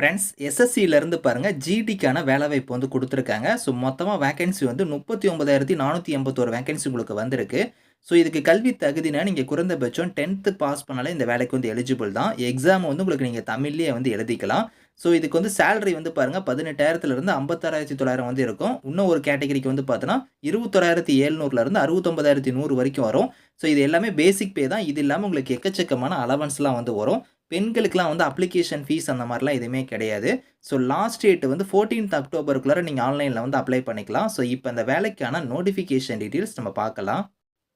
Friends எஸ்எஸ்சியிலேருந்து பாருங்கள் ஜிடிக்கான வேலைவாய்ப்பு வந்து கொடுத்துருக்காங்க. ஸோ மொத்தமாக வேகன்சி வந்து முப்பத்தி ஒன்பதாயிரத்தி நானூற்றி எண்பத்தோரு வேகன்சி உங்களுக்கு வந்திருக்கு. ஸோ இதுக்கு கல்வி தகுதினா நீங்கள் குறைந்தபட்சம் டென்த்து பாஸ் பண்ணாலே இந்த வேலைக்கு வந்து எலிஜிபிள் தான். எக்ஸாம் வந்து உங்களுக்கு நீங்கள் தமிழ்லேயே வந்து எழுதிக்கலாம். ஸோ இதுக்கு வந்து சேலரி வந்து பாருங்கள் பதினெட்டாயிரத்துலேருந்து ஐம்பத்தாறாயிரத்தி தொள்ளாயிரம் வந்து இருக்கும். இன்னும் ஒரு கேட்டகரிக்கு வந்து பார்த்தோன்னா இருபத்தொராயிரத்தி எழுநூறுலேருந்து அறுபத்தொம்பதாயிரத்தி நூறு வரைக்கும் வரும். ஸோ இது எல்லாமே பேசிக் பே தான். இது இல்லாமல் உங்களுக்கு எக்கச்சக்கமான அலவன்ஸ்லாம் வந்து வரும். பெண்களுக்குலாம் வந்து அப்ளிகேஷன் ஃபீஸ் அந்த மாதிரிலாம் எதுவுமே கிடையாது. ஸோ லாஸ்ட் டேட் வந்து ஃபோர்டீன்த் அக்டோபருக்குள்ளே நீங்கள் ஆன்லைனில் வந்து அப்ளை பண்ணிக்கலாம். ஸோ இப்போ அந்த வேலைக்கான நோட்டிஃபிகேஷன் டீட்டெயில்ஸ் நம்ம பார்க்கலாம்.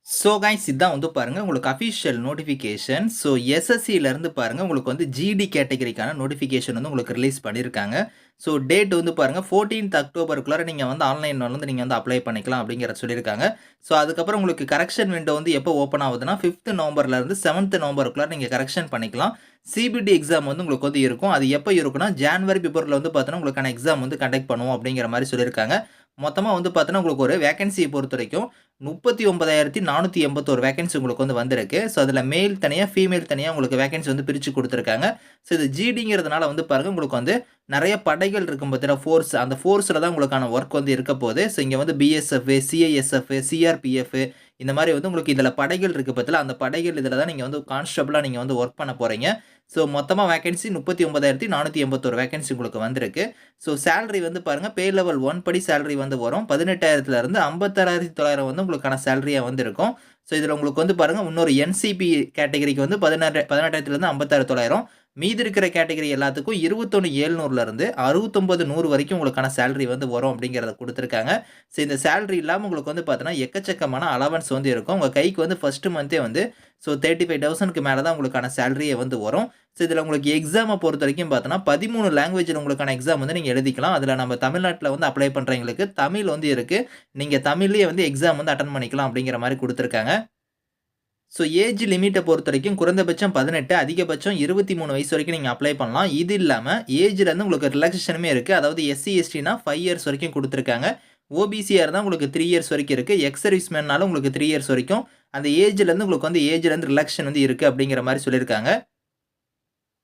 ஸோ கைஸ் இதான் வந்து பாருங்கள் உங்களுக்கு அஃபிஷியல் நோட்டிஃபிகேஷன் ஸோ எஸ்எஸ்சியிலேருந்து பாருங்கள் உங்களுக்கு வந்து ஜிடி கேட்டகரிக்கான நோட்டிஃபிகேஷன் வந்து உங்களுக்கு ரிலீஸ் பண்ணியிருக்காங்க ஸோ டேட் வந்து பாருங்கள் ஃபோர்டீன்த் அக்டோபருக்குள்ளே நீங்கள் வந்து ஆன்லைனில் வந்து நீங்கள் வந்து அப்ளை பண்ணிக்கலாம் அப்படிங்கிற சொல்லியிருக்காங்க ஸோ அதுக்கப்புறம் உங்களுக்கு கரெக்ஷன் விண்டோ வந்து எப்போ ஓப்பன் ஆகுதுன்னா ஃபிஃப்த் நவம்பர்லேருந்து செவன்த் நவம்பருக்குள்ளே நீங்கள் கரெக்ஷன் பண்ணிக்கலாம். சிபிடி எக்ஸாம் வந்து உங்களுக்கு வந்து இருக்கும். அது எப்போ இருக்குன்னா ஜான்வரி பிப்ரவரியில் வந்து பார்த்தோன்னா உங்களுக்கான எக்ஸாம் வந்து கண்டக்ட் பண்ணுவோம் அப்படிங்கிற மாதிரி சொல்லியிருக்காங்க மொத்தமாக வந்து பார்த்தோன்னா உங்களுக்கு ஒரு வேகன்சியை பொறுத்த வரைக்கும் முப்பத்தி ஒன்பதாயிரத்தி நானூற்றி எண்பத்தோரு வேகன்சி உங்களுக்கு வந்து வந்திருக்கு. ஸோ அதில் மேல் தனியாக ஃபீமேல் தனியாக உங்களுக்கு வேகன்சி வந்து பிரித்து கொடுத்துருக்காங்க. ஸோ இது ஜிடிங்கிறதுனால வந்து பாருங்கள் உங்களுக்கு வந்து நிறைய படைகள் இருக்கும் பார்த்தீங்கன்னா ஃபோர்ஸ் அந்த ஃபோர்ஸில் தான் உங்களுக்கான ஒர்க் வந்து இருக்க போகுது. ஸோ இங்கே வந்து பிஎஸ்எஃப் சிஐஎஸ்எஃப் சிஆர்பிஎஃப் இந்த மாதிரி வந்து உங்களுக்கு இதில் படைகள் இருக்குது பற்றில அந்த படைகள் இதில் தான் நீங்கள் வந்து கான்ஸ்டபிளாக நீங்கள் வந்து ஒர்க் பண்ண போகிறீங்க ஸோ மொத்தமாக வேகன்சி முப்பத்தி ஒன்பதாயிரத்தி நானூற்றி எண்பத்தோரு வேகன்சி உங்களுக்கு வந்திருக்கு. ஸோ சேலரி வந்து பாருங்கள் பே லெவல் ஒன் படி சேலரி வந்து வரும். பதினெட்டாயிரத்துலேருந்து ஐம்பத்தாறாயிரத்தி தொள்ளாயிரம் வந்து உங்களுக்கான சேலரியாக வந்து இருக்கும் ஸோ இதில் உங்களுக்கு வந்து பாருங்கள் இன்னொரு என்சிபி கேட்டகரிக்கு வந்து பதினாறு பதினெட்டாயிரத்துலேருந்து ஐம்பத்தாறு தொள்ளாயிரம். மீதி இருக்கிற கேட்டகரி எல்லாத்துக்கும் இருபத்தொன்று ஏழ்நூறுலேருந்து அறுபத்தொம்பது நூறு வரைக்கும் உங்களுக்கான சேலரி வந்து வரும் அப்படிங்கிறத கொடுத்துருக்காங்க. ஸோ இந்த சேலரி இல்லாமல் உங்களுக்கு வந்து பார்த்தோன்னா எக்கச்சக்கமான அலவன்ஸ் வந்து இருக்கும். உங்கள் கைக்கு வந்து ஃபஸ்ட்டு மந்த்தே வந்து ஸோ தேர்ட்டி ஃபைவ் தௌசண்ட்க்கு மேலே தான் உங்களுக்கான சேலரியே வந்து வரும். ஸோ இதில் உங்களுக்கு எக்ஸாமை பொறுத்த வரைக்கும் பார்த்தோன்னா பதிமூணு லாங்குவேஜில் உங்களுக்கான எக்ஸாம் வந்து நீங்கள் எழுதிக்கலாம். அதில் நம்ம தமிழ்நாட்டில் வந்து அப்ளை பண்ணுறவங்களுக்கு தமிழ் வந்து இருக்குது நீங்கள் தமிழ்லேயே வந்து எக்ஸாம் வந்து அட்டன் பண்ணிக்கலாம் அப்படிங்கிற மாதிரி கொடுத்துருக்காங்க. ஸோ ஏஜ் லிமிட்டை பொறுத்த வரைக்கும் குறைந்தபட்சம் பதினெட்டு அதிகபட்சம் இருபத்தி மூணு வயசு வரைக்கும் நீங்கள் அப்ளை பண்ணலாம். இது இல்லாமல் ஏஜ்லேருந்து உங்களுக்கு ரிலாக்ஸேஷனுமே இருக்குது அதாவது எஸ்சி எஸ்டினா ஃபைவ் இயர்ஸ் வரைக்கும் கொடுத்துருக்காங்க. ஓபிசியாக இருந்தால் உங்களுக்கு த்ரீ இயர்ஸ் வரைக்கும் இருக்குது எக்ஸ் சர்வீஸ்மேனாலும் உங்களுக்கு த்ரீ இயர்ஸ் வரைக்கும். அந்த ஏஜ்லேருந்து உங்களுக்கு வந்து ஏஜ்லேருந்து ரிலாக்ஸேஷன் வந்து இருக்குது அப்படிங்கிற மாதிரி சொல்லியிருக்காங்க.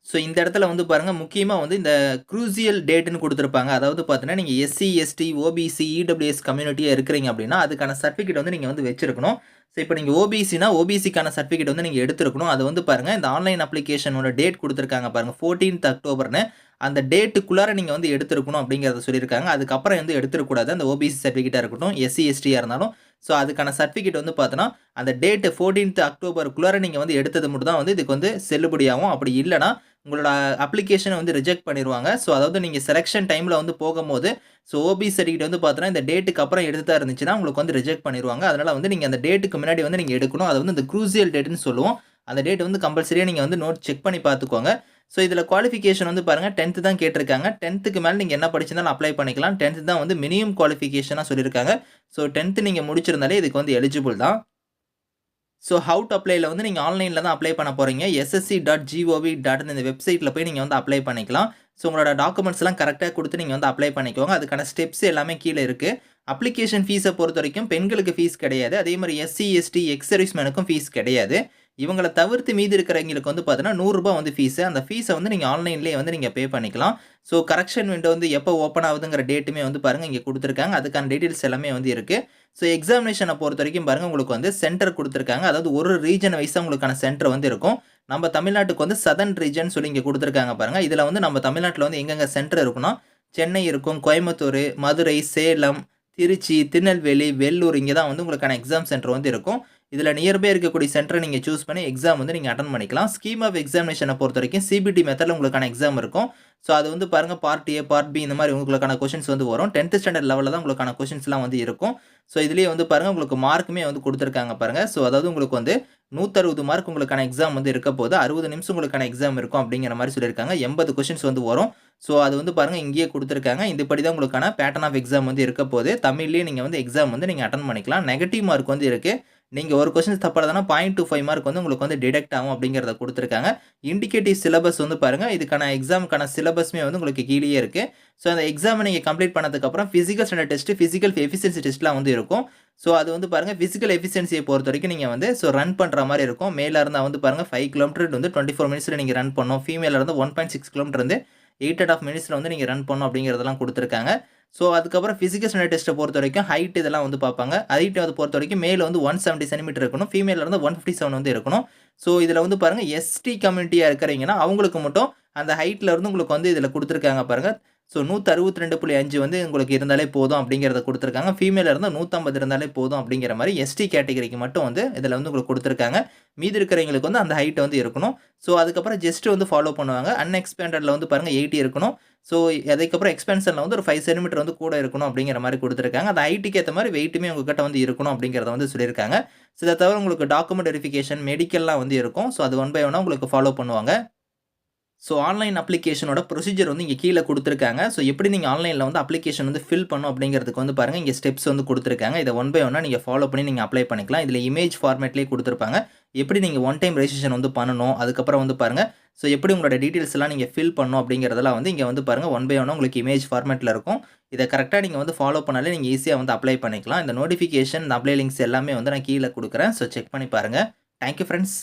ஸோ இந்த இடத்துல வந்து பாருங்கள் முக்கியமாக வந்து இந்த க்ரூசியல் டேட்டுன்னு கொடுத்துருப்பாங்க. அதாவது பார்த்தீங்கன்னா நீங்கள் எஸ்சி எஸ்டி ஓபிசி இடபிள்யூஎஸ் கம்யூனிட்டியாக இருக்கிறீங்க அப்படின்னா அதுக்கான சர்டிஃபிகேட் வந்து நீங்கள் வந்து வச்சிருக்கணும். ஸோ இப்போ நீங்கள் ஓபிசினா ஓபிசிக்கான சர்டிஃபிகேட் வந்து நீங்கள் எடுத்துருக்கணும். அதை வந்து பாருங்கள் இந்த ஆன்லைன் அப்ளிகேஷனோட டேட் கொடுத்துருக்காங்க பாருங்கள் ஃபோர்டீன்த் அக்டோபர்னு அந்த டேட்டுக்குள்ளார நீங்கள் வந்து எடுத்துருக்கணும் அப்படிங்கிறத சொல்லியிருக்காங்க. அதுக்கப்புறம் வந்து எடுத்துருக்கூடாது அந்த ஓபிசி சர்டிஃபிகேட்டாக இருக்கட்டும் எஸ்சி எஸ்டியாக இருந்தாலும். ஸோ அதுக்கான சர்டிஃபிகேட் வந்து பார்த்தோன்னா அந்த டேட்டு ஃபோர்டீன்த் அக்டோபருக்குள்ளார நீங்கள் வந்து எடுத்தது மட்டும் தான் வந்து இதுக்கு வந்து செல்லுபடியாகும். அப்படி இல்லைனா உங்களோட அப்ளிகேஷனை வந்து ரிஜெக்ட் பண்ணிடுவாங்க ஸோ அதாவது நீங்கள் செலெக்ஷன் டைமில் வந்து போகும்போது ஸோ ஓபி சர்டிஃபிகேட் வந்து பார்த்தோன்னா இந்த டேட்டுக்கு அப்புறம் எடுத்தா இருந்துச்சுன்னா உங்களுக்கு வந்து ரிஜெக்ட் பண்ணிடுவாங்க அதனால் வந்து நீங்கள் அந்த டேட்டுக்கு முன்னாடி வந்து நீங்கள் எடுக்கணும். அது வந்து இந்த க்ரூசியல் டேட்டுன்னு சொல்லுவோம். அந்த டேட் வந்து கம்பல்சரியாக நீங்கள் வந்து நோட் செக் பண்ணி பார்த்துக்கோங்க ஸோ இதில் குவாலிஃபிகேஷன் வந்து பாருங்கள் டென்த்து தான் கேட்டிருக்காங்க. டென்த்துக்கு மேலே நீங்கள் என்ன படிச்சிருந்தாலும் அப்ளை பண்ணிக்கலாம். டென்த்து தான் வந்து மினிமம் குவாலிஃபிகேஷனாக சொல்லியிருக்காங்க. ஸோ டென்த்து நீங்கள் முடிச்சிருந்தாலே இதுக்கு வந்து எலிஜிபிள் தான். ஸோ ஹவு டு அப்ளைல வந்து நீங்கள் ஆன்லைனில் தான் அப்ளை பண்ண போகிறீங்க எஸ்எஸ்சி டாட் ஜிஓவி டாட் இந்த வெப்சைட்டில் போய் நீங்கள் வந்து அப்ளை பண்ணிக்கலாம். ஸோ உங்களோட டாக்குமெண்ட்ஸ்லாம் கரெக்டாக கொடுத்து நீங்கள் வந்து அப்ளை பண்ணிக்கோங்க. அதுக்கான ஸ்டெப்ஸ் எல்லாமே கீழே இருக்குது அப்ளிகேஷன் ஃபீஸை பொறுத்த வரைக்கும் பெண்களுக்கு ஃபீஸ் கிடையாது. அதே மாதிரி எஸ்சி எஸ்டி எக்ஸ் சர்வீஸ்மேனுக்கும் ஃபீஸ் கிடையாது. இவங்களை தவிர்த்து மீதி இருக்கிறவங்களுக்கு வந்து பார்த்தீங்கன்னா நூறுரூபா வந்து ஃபீஸு அந்த ஃபீஸை வந்து நீங்கள் ஆன்லைன்லேயே வந்து நீங்கள் பே பண்ணிக்கலாம். ஸோ கரெக்ஷன் விண்டோ வந்து எப்போ ஓப்பன் ஆகுதுங்கிற டேட்டுமே வந்து பாருங்கள் இங்கே கொடுத்துருக்காங்க. அதுக்கான டீட்டெயில்ஸ் எல்லாமே வந்து இருக்குது ஸோ எக்ஸாமினேஷனை பொறுத்த வரைக்கும் பாருங்கள் உங்களுக்கு வந்து சென்டர் கொடுத்துருக்காங்க. அதாவது ஒரு ரீஜன் வைஸாக உங்களுக்கான சென்டர் வந்து இருக்கும். நம்ம தமிழ்நாட்டுக்கு வந்து சதன் ரீஜன் சொல்லி இங்கே கொடுத்துருக்காங்க பாருங்கள் இதில் வந்து நம்ம தமிழ்நாட்டில் வந்து எங்கெங்கே சென்டர் இருக்குன்னா சென்னை இருக்கும் கோயம்புத்தூர் மதுரை சேலம் திருச்சி திருநெல்வேலி வெள்ளூர் இங்கே தான் வந்து உங்களுக்கான எக்ஸாம் சென்டர் வந்து இருக்கும். இதில் நியர்பை இருக்கக்கூடிய சென்டரை நீங்கள் சூஸ் பண்ணி எக்ஸாம் வந்து நீங்கள் அட்டன் பண்ணிக்கலாம். ஸ்கீம் ஆஃப் எக்ஸாமினேஷனை பொறுத்த வரைக்கும் சிபிடி மெத்தடில் உங்களுக்கான எக்ஸாம் இருக்கும். ஸோ அது வந்து பாருங்கள் பார்ட் ஏ பார்ட் பி இந்த மாதிரி உங்களுக்கான கொஷின்ஸ் வந்து வரும். டென்த் ஸ்டாண்டர்ட் லெவலில் தான் உங்களுக்கான கொஷின்ஸ்லாம் வந்து இருக்கும். ஸோ இதுலேயே வந்து பாருங்கள் உங்களுக்கு மார்க்குமே வந்து கொடுத்துருக்காங்க பாருங்கள் ஸோ அதாவது உங்களுக்கு வந்து நூற்றறுபது மார்க் உங்களுக்கான எக்ஸாம் வந்து இருக்க போது அறுபது நிமிஷம் உங்களுக்கான எக்ஸாம் இருக்கும் அப்படிங்கிற மாதிரி சொல்லியிருக்காங்க. எண்பது கொஷின்ஸ் வந்து வரும். ஸோ அது வந்து பாருங்கள் இங்கேயே கொடுத்துருக்காங்க. இதுபடி தான் உங்களுக்கான பேட்டர்ன் ஆஃப் எக்ஸாம் வந்து இருக்க போது தமிழ்லேயே நீங்கள் வந்து எக்ஸாம் வந்து நீங்கள் அட்டன் பண்ணிக்கலாம். நெகட்டிவ் மார்க் வந்து இருக்குது நீங்கள் ஒரு கொஸ்டின் தப்பாக பாயிண்ட் டூ ஃபைவ் மார்க் வந்து உங்களுக்கு வந்து டிடெக்ட் ஆகும் அப்படிங்கிறத கொடுத்துருக்காங்க. இண்டிகேட்டிவ் சிலபஸ் வந்து பாருங்கள் இதுக்கான எக்ஸாமுக்கான சிலபஸ்மே வந்து உங்களுக்கு கீழே இருக்குது ஸோ அந்த எக்ஸாமை நீங்கள் கம்ப்ளீட் பண்ணதுக்கப்புறம் physical standard test physical efficiency டெஸ்ட்லாம் வந்து இருக்கும். ஸோ அது வந்து பாருங்கள் ஃபிசிக்கல் எஃபிஷியன்சியை பொறுத்த வரைக்கும் நீங்கள் வந்து ஸோ ரன் பண்ணுற மாதிரி இருக்கும். மேலே இருந்தால் வந்து பாருங்கள் ஃபைவ் கிலோமீட்டர் வந்து டுவெண்ட்டி ஃபோர் மினிட்ஸில் நீங்கள் ரன் பண்ணணும். ஃபீமேலில் இருந்து ஒன் பாயிண்ட் சிக்ஸ் கிலோமீட்டர் வந்து எயிட் அண்ட் ஆஃப் மினிட்ஸில் வந்து நீங்கள் ரன் பண்ணணும் அப்படிங்கிறதெல்லாம் கொடுத்துருக்காங்க. ஸோ அதுக்கப்புறம் ஃபிசிக்கல் ஸ்டாண்டர்ட் டெஸ்ட்டை பொறுத்த வரைக்கும் ஹைட் இதெல்லாம் வந்து பார்ப்பாங்க. ஹைட் வந்து பொறுத்த வரைக்கும் மேலே வந்து ஒன் செவன்ட்டி சென்டிமீட்டர் இருக்கணும். ஃபீமேலில் வந்து ஒன் ஃபிஃப்டி செவன் வந்து இருக்கணும். ஸோ இதில் வந்து பாருங்கள் எஸ்டி கம்யூனிட்டியாக இருக்கிறீங்கன்னா அவங்களுக்கு மட்டும் அந்த ஹைட்டில் இருந்து உங்களுக்கு வந்து இதில் கொடுத்துருக்காங்க பாருங்கள் ஸோ நூற்றி அறுபத்தி ரெண்டு புள்ளி அஞ்சு வந்து உங்களுக்கு இருந்தாலே போதும் அப்படிங்கிறத கொடுத்துருக்காங்க. ஃபீமேல இருந்தால் நூற்றம்பது இருந்தாலே போதும் அப்படிங்கிற மாதிரி எஸ்டி கேட்டகரிக்கு மட்டும் வந்து இதில் வந்து உங்களுக்கு கொடுத்துருக்காங்க. மீதி இருக்கிறவங்களுக்கு வந்து அந்த ஹைட் வந்து இருக்கணும். ஸோ அதுக்கப்புறம் ஜஸ்ட் வந்து ஃபாலோ பண்ணுவாங்க. அன்எக்ஸ்பேண்டடில் வந்து பாருங்கள் எயிட்டி இருக்கணும். ஸோ அதுக்கப்புறம் எக்ஸ்பென்ஷனில் வந்து ஒரு ஃபைவ் சென்டிமீட்டர் வந்து கூட இருக்கணும் அப்படிங்கிற மாதிரி கொடுத்துருக்காங்க. அந்த ஹைட்டுக்கு ஏற்ற மாதிரி வெயிட்டுமே உங்ககிட்ட வந்து இருக்கணும் அப்படிங்கிறத வந்து சொல்லியிருக்காங்க. ஸோ இதை தவிர உங்களுக்கு டாக்குமெண்ட் வெரிஃபிகேஷன் மெடிக்கல்லாம் வந்து இருக்கும். ஸோ அது ஒன் பை ஒன்னாக உங்களுக்கு ஃபாலோ பண்ணுவாங்க. ஸோ ஆன்லைன் அப்ளிகேஷனோட ப்ரொசீஜர் வந்து இங்கே கீழே கொடுத்துருக்காங்க. ஸோ எப்படி நீங்கள் ஆன்லைனில் வந்து அப்ளிகேஷன் வந்து ஃபில் பண்ணும் அப்படிங்கிறதுக்கு வந்து பாருங்கள் இங்கே ஸ்டெப்ஸ் வந்து கொடுத்துருக்காங்க. இதை ஒன் பை ஒன்னாக நீங்கள் ஃபாலோ பண்ணி நீங்கள் அப்ளை பண்ணிக்கலாம். இதில் இமேஜ் ஃபார்மேட்லேயே கொடுத்துருப்பாங்க. எப்படி நீங்கள் ஒன் டைம் ரெஜிஸ்ட்ரேஷன் வந்து பண்ணணும்? அதுக்கப்புறம் வந்து பாருங்கள் ஸோ எப்படி உங்களோட டீட்டெயில்ஸ் எல்லாம் நீங்கள் ஃபில் பண்ணணும் அப்படிங்கிறதெல்லாம் வந்து இங்கே வந்து பாருங்கள் ஒன் பை ஒன் உங்களுக்கு இமேஜ் ஃபார்மேட்டில் இருக்கும். இதை கரெக்டாக நீங்கள் வந்து ஃபாலோ பண்ணாலே நீங்கள் ஈஸியாக வந்து அப்ளை பண்ணிக்கலாம். இந்த நோட்டிஃபிகேஷன் இந்த அப்ளை லிங்க்ஸ் எல்லாமே வந்து நான் கீழே கொடுக்குறேன். ஸோ செக் பண்ணி பாருங்கள் தேங்க்யூ ஃப்ரெண்ட்ஸ்